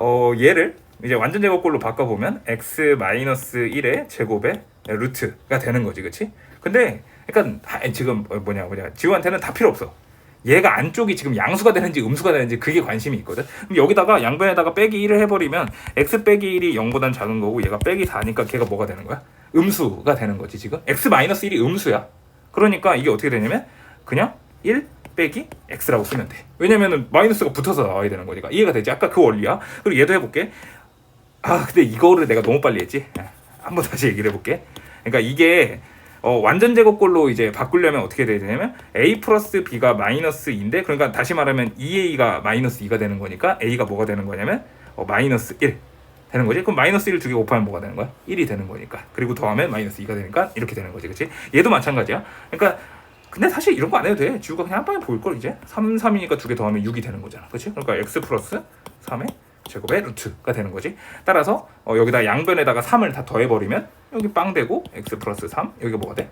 어 얘를 이제 완전 제곱꼴로 바꿔보면 x 마이너스 1의 제곱의 루트가 되는 거지, 그렇지? 근데 그러니까 하- 지금 어, 뭐냐 뭐냐 지우한테는 다 필요 없어. 얘가 안쪽이 지금 양수가 되는지 음수가 되는지 그게 관심이 있거든. 그럼 여기다가 양변에다가 빼기 1을 해버리면 x 빼기 1이 0보단 작은 거고 얘가 빼기 4니까 걔가 뭐가 되는 거야? 음수가 되는 거지 지금. x 마이너스 1이 음수야. 그러니까 이게 어떻게 되냐면 그냥 1 빼기 x라고 쓰면 돼. 왜냐면은 마이너스가 붙어서 나와야 되는 거니까 이해가 되지? 아까 그 원리야. 그리고 얘도 해볼게. 아 근데 이거를 내가 너무 빨리 했지. 예, 한번 다시 얘기를 해볼게. 그러니까 이게 어, 완전 제곱꼴로 이제 바꾸려면 어떻게 돼야 되냐면 a 플러스 b가 마이너스 2인데 그러니까 다시 말하면 2a가 마이너스 2가 되는 거니까 a가 뭐가 되는 거냐면 어, 마이너스 1 되는 거지. 그럼 마이너스 1을 두개 곱하면 뭐가 되는 거야? 1이 되는 거니까. 그리고 더하면 마이너스 2가 되니까 이렇게 되는 거지. 그렇지? 얘도 마찬가지야. 그러니까 근데 사실 이런 거 안 해도 돼. 지우가 그냥 한 방에 보일 걸 이제. 3 3이니까 두 개 더하면 6이 되는 거잖아. 그렇지? 그러니까 x 플러스 3의 제곱의 루트가 되는 거지. 따라서 어, 여기다 양변에다가 3을 다 더해버리면 여기 빵 되고 x 플러스 3 여기가 뭐가 돼?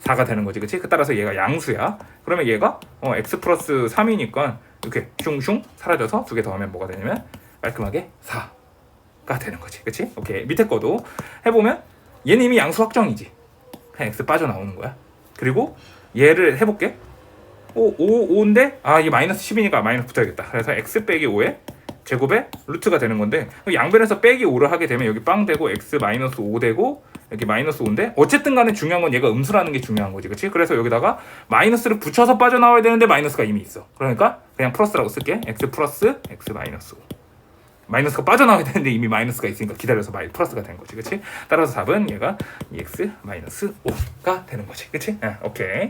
4가 되는 거지, 그렇지? 그 따라서 얘가 양수야. 그러면 얘가 어, x 플러스 3이니까 이렇게 슝슝 사라져서 두 개 더하면 뭐가 되냐면 깔끔하게 4가 되는 거지, 그렇지? 오케이 밑에 거도 해보면 얘는 이미 양수 확정이지. 그냥 x 빠져 나오는 거야. 그리고 얘를 해볼게. 오, 5, 5인데 아 이게 마이너스 10이니까 마이너스 붙어야겠다. 그래서 x 빼기 5에 제곱의 루트가 되는 건데 양변에서 빼기 5를 하게 되면 여기 빵 되고 x 마이너스 5 되고 여기 마이너스 5인데 어쨌든 간에 중요한 건 얘가 음수라는 게 중요한 거지 그치? 그래서 여기다가 마이너스를 붙여서 빠져나와야 되는데 마이너스가 이미 있어 그러니까 그냥 플러스라고 쓸게 x 플러스 x 마이너스 5 마이너스가 빠져나와야 되는데 이미 마이너스가 있으니까 기다려서 마이 플러스가 된 거지 그치? 따라서 답은 얘가 2x 마이너스 5가 되는 거지 그치? 아, 오케이